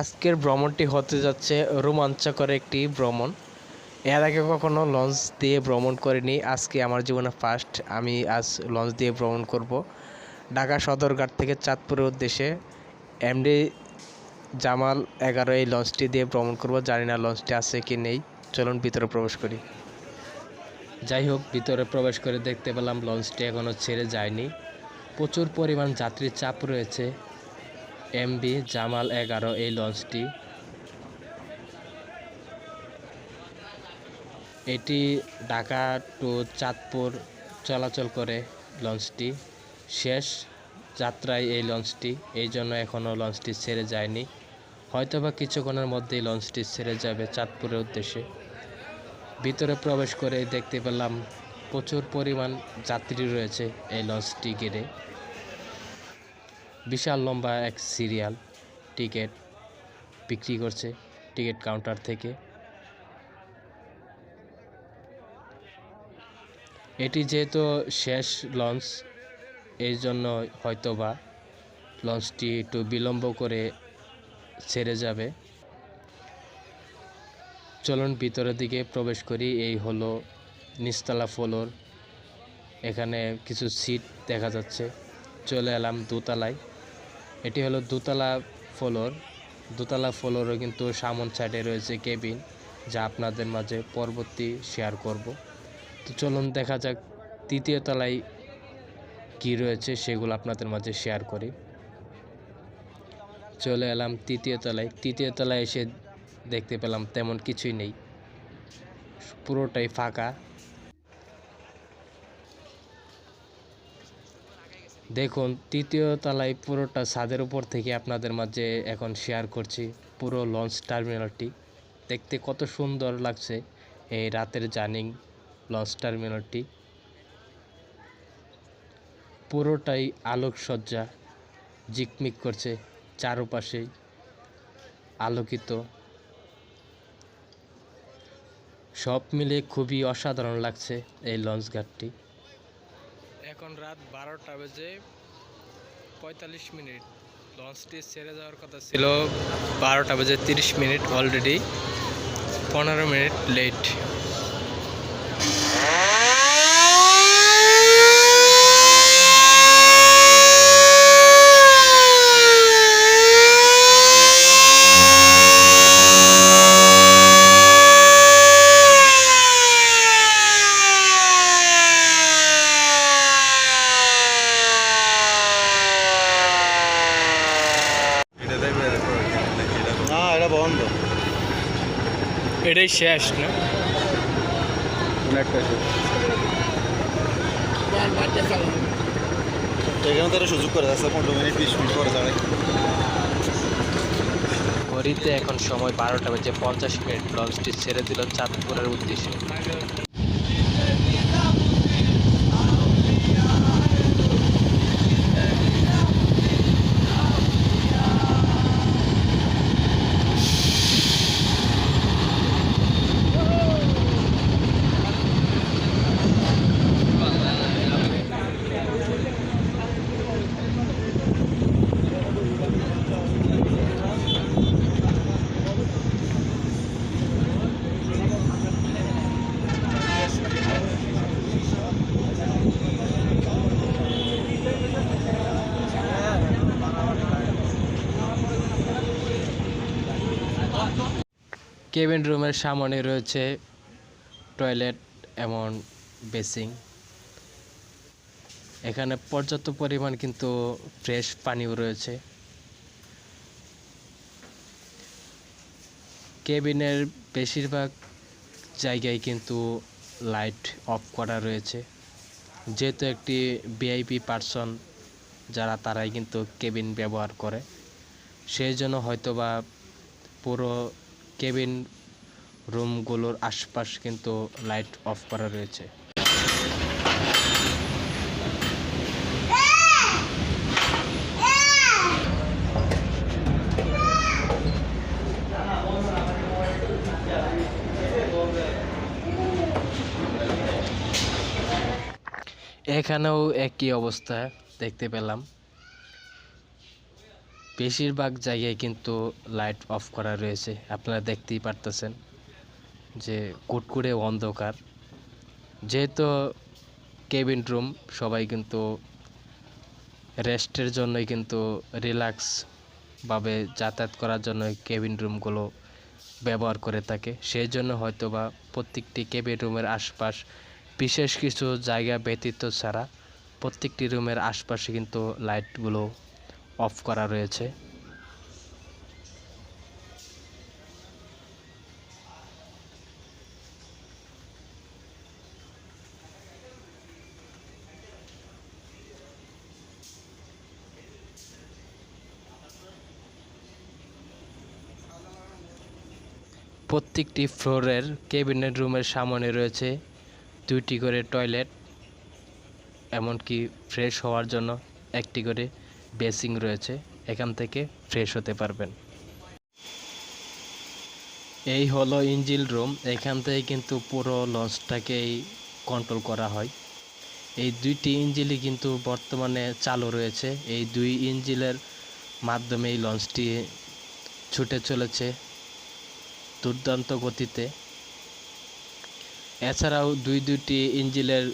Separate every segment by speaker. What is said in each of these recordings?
Speaker 1: আজকের ভ্রমণটি হতে যাচ্ছে রোমাঞ্চকর একটি ভ্রমণ। এর আগে কখনো লঞ্চ দিয়ে ভ্রমণ করিনি। আজকে আমার জীবনে ফার্স্ট আমি আজ লঞ্চ দিয়ে ভ্রমণ করব। ঢাকা সদরঘাট থেকে চাঁদপুরের উদ্দেশ্যে এমডি জামাল এগারো এই লঞ্চটি দিয়ে ভ্রমণ করব। জানি না লঞ্চটি আছে কি নেই। চলুন ভিতরে প্রবেশ করি। যাই হোক, ভিতরে প্রবেশ করে দেখতে পেলাম লঞ্চটি এখনও ছেড়ে যায়নি। প্রচুর পরিমাণ যাত্রীর চাপ রয়েছে। এমবি জামাল এগারো এই লঞ্চটি। এটি ঢাকা টু চাঁদপুর চলাচল করে লঞ্চটি। শেষ যাত্রায় এই লঞ্চটি, এই জন্য এখনও লঞ্চটি ছেড়ে যায়নি। হয়তোবা কিছুক্ষণের মধ্যেই লঞ্চটি ছেড়ে যাবে চাঁদপুরের উদ্দেশ্যে। ভিতরে প্রবেশ করে দেখতে পেলাম প্রচুর পরিমাণ যাত্রী রয়েছে এই লঞ্চটি ঘিরে। বিশাল লম্বা এক সিরিয়াল টিকিট বিক্রি করছে টিকিট কাউন্টার থেকে। এটি যেহেতু শেষ লঞ্চ এই জন্য হয়তোবা লঞ্চটি একটু বিলম্ব করে ছেড়ে যাবে। চলুন ভিতরের দিকে প্রবেশ করি। এই হলো নিচতলা ফ্লোর। এখানে কিছু সিট দেখা যাচ্ছে। চলে এলাম দোতলায়। এটি হলো দোতলা ফ্লোর। দোতলা ফ্লোরও কিন্তু সামন সাইডে রয়েছে কেবিন, যা আপনাদের মাঝে পরবর্তী শেয়ার করব। তো চলুন দেখা যাক তৃতীয় তলায় কী রয়েছে, সেগুলো আপনাদের মাঝে শেয়ার করি। চলে এলাম তৃতীয় তলায়। তৃতীয় তলায় এসে দেখতে পেলাম তেমন কিছুই নেই। পুরোটাই ফাঁকা। দেখুন, তৃতীয় তলায় পুরোটা ছাদের উপর থেকে আপনাদের মাঝে এখন শেয়ার করছি পুরো লঞ্চ টার্মিনালটি দেখতে কত সুন্দর লাগছে এই রাতের জার্নিং লঞ্চ টার্মিনালটি পুরোটাই আলোকসজ্জা, জিকমিক করছে চারপাশেই আলোকিত। সব মিলে খুবই অসাধারণ লাগছে এই লঞ্চ ঘাটটি। এখন রাত বারোটা বেজে পঁয়তাল্লিশ মিনিট। লঞ্চটি ছেড়ে যাওয়ার কথা ছিল বারোটা বেজে তিরিশ মিনিট অলরেডি, পনেরো মিনিট লেট। শেষ না?
Speaker 2: একটা এখানে তারা সুযোগ করে আছে পনেরো মিনিট বিশ মিনিট পরে দাঁড়ায়।
Speaker 1: ঘড়িতে এখন সময় বারোটা বেজে পঞ্চাশ মিনিট লঞ্চটি ছেড়ে দিল চাঁদপুরের উদ্দেশ্যে। কেবিন রুমের সামনে রয়েছে টয়লেট এমন বেসিং এখানে পর্যাপ্ত পরিমাণ কিন্তু ফ্রেশ পানিও রয়েছে। কেবিনের বেশিরভাগ জায়গায় কিন্তু লাইট অফ করা রয়েছে। যেহেতু একটি ভিআইপি পার্সন যারা তারাই কিন্তু কেবিন ব্যবহার করে, সেই জন্য হয়তোবা পুরো কেবিন রুমগুলোর আশপাশ কিন্তু লাইট অফ করা রয়েছে। এখানেও একই অবস্থা দেখতে পেলাম। বেশিরভাগ জায়গায় কিন্তু লাইট অফ করা রয়েছে। আপনারা দেখতেই পারতেছেন যে কুটকুড়ে অন্ধকার। যেহেতু কেবিন রুম সবাই কিন্তু রেস্টের জন্যই কিন্তু রিল্যাক্স ভাবে যাতায়াত করার জন্য কেবিন রুমগুলো ব্যবহার করে থাকে। সেই জন্য হয়তো বা প্রত্যেকটি কেবিন রুমের আশপাশ বিশেষ কিছু জায়গা ব্যতীত ছাড়া প্রত্যেকটি রুমের আশপাশে কিন্তু লাইটগুলো অফ করা রয়েছে। প্রত্যেকটি ফ্লোরের কেবিনেট রুমের সামনে রয়েছে দুইটি করে টয়লেট, এমনকি ফ্রেশ হওয়ার জন্য একটি করে বেসিং রয়েছে, এখান থেকে ফ্রেশ হতে পারবেন। এই হলো ইঞ্জিল রুম, এখান থেকে কিন্তু পুরো লঞ্চটাকেই কন্ট্রোল করা হয়। এই দুইটি ইঞ্জিলই কিন্তু বর্তমানে চালু রয়েছে, এই দুই ইঞ্জিলের মাধ্যমে এই লঞ্চটি ছুটে চলেছে দুর্দান্ত গতিতে। এছাড়াও দুই দুইটি ইঞ্জিলের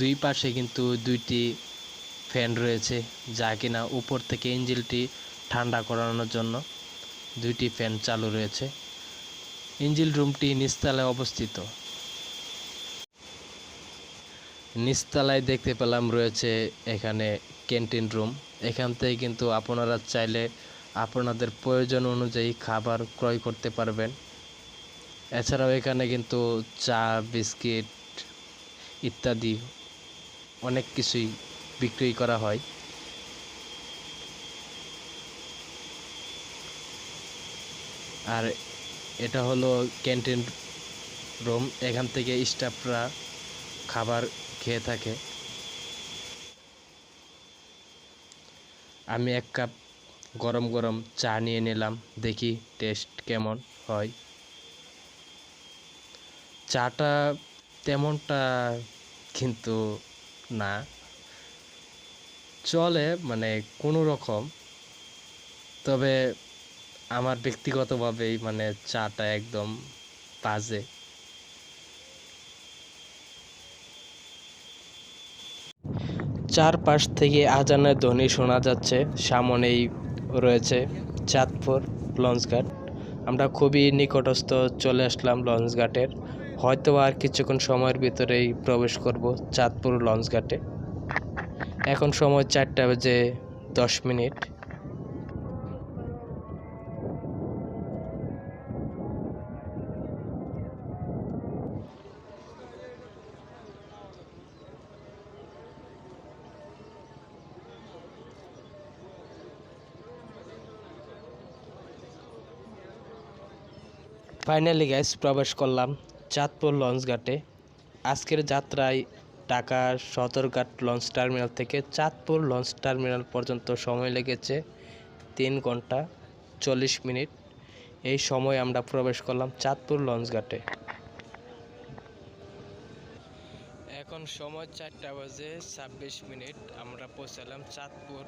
Speaker 1: দুই পাশে কিন্তু দুইটি ফ্যান রয়েছে, যা কিনা উপর থেকে ইঞ্জিলটি ঠান্ডা করানোর জন্য দুইটি ফ্যান চালু রয়েছে। ইঞ্জিল রুমটি নিচতলায় অবস্থিত। নিচতলায় দেখতে পেলাম রয়েছে এখানে ক্যান্টিন রুম। এখান থেকে কিন্তু আপনারা চাইলে আপনাদের প্রয়োজন অনুযায়ী খাবার ক্রয় করতে পারবেন। এছাড়াও এখানে কিন্তু চা, বিস্কিট ইত্যাদি অনেক কিছুই বিক্রি করা হয়। আর এটা হলো ক্যান্টিন রুম, এখান থেকে স্টাফরা খাবার খেয়ে থাকে। আমি এক কাপ গরম গরম চা নিয়ে নিলাম, দেখি টেস্ট কেমন হয়। চাটা তেমনটা কিন্তু না। চলে মানে কোনো রকম। তবে আমার ব্যক্তিগতভাবেই মানে চাটা একদম বাজে। চারপাশ থেকে আজানের ধ্বনি শোনা যাচ্ছে। সামনেই রয়েছে চাঁদপুর লঞ্চঘাট আমরা খুবই নিকটস্থ চলে আসলাম লঞ্চঘাটের হয়তো আর কিছুক্ষণ সময়ের ভিতরেই প্রবেশ করব চাঁদপুর লঞ্চঘাটে এখন সময় চারটা বেজে দশ মিনিট। ফাইনালি গ্যাস প্রবেশ করলাম চাঁদপুর লঞ্চ ঘাটে আজকের যাত্রায় ঢাকা সদরঘাট লঞ্চ টার্মিনাল থেকে চাঁদপুর লঞ্চ টার্মিনাল পর্যন্ত সময় লেগেছে তিন ঘণ্টা চল্লিশ মিনিট। এই সময় আমরা প্রবেশ করলাম চাঁদপুর লঞ্চ ঘাটে। এখন সময় চারটা বাজে ছাব্বিশ মিনিট, আমরা পৌঁছালাম চাঁদপুর।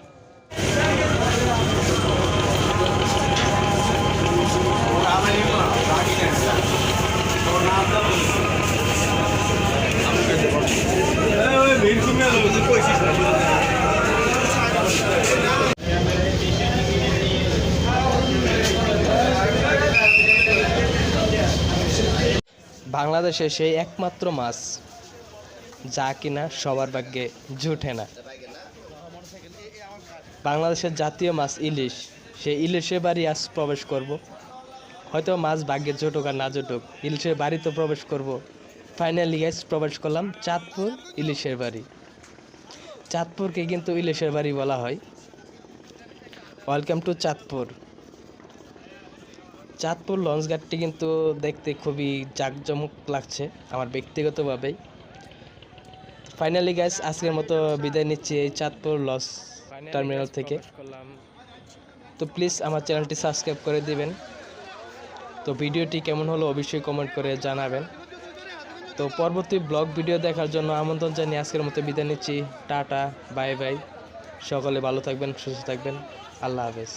Speaker 1: বাংলাদেশে সেই একমাত্র মাছ, যা কিনা সবার ভাগ্যে জুটে না। বাংলাদেশের জাতীয় মাছ ইলিশ, সেই ইলিশের বাড়ি আজ প্রবেশ করব। হয়তো মাছ ভাগ্যে জুটুক আর না জুটুক, ইলিশের বাড়িতে প্রবেশ করব। ফাইনালি গ্যাস প্রবেশ করলাম চাঁদপুর ইলিশের বাড়ি। চাঁদপুরকে কিন্তু ইলিশের বাড়ি বলা হয়। Welcome to Chandpur. Chandpur launch ঘাটটি কিন্তু দেখতে খুবই জাঁকজমক লাগছে আমার ব্যক্তিগতভাবেই। ফাইনালি গ্যাস আজকের মতো বিদায় নিচ্ছি এই চাঁদপুর লঞ্চ টার্মিনাল থেকে। তো প্লিজ আমার চ্যানেলটি সাবস্ক্রাইব করে দিবেন। তো ভিডিওটি কেমন হলো অবশ্যই কমেন্ট করে জানাবেন। তো পরবর্তী ব্লগ ভিডিও দেখার জন্য আমন্ত্রণ জানিয়ে আজকের মতো বিদায় নিচ্ছি। টাটা বাই বাই সকলে ভালো থাকবেন সুস্থ থাকবেন। আল্লাহ হাফেজ।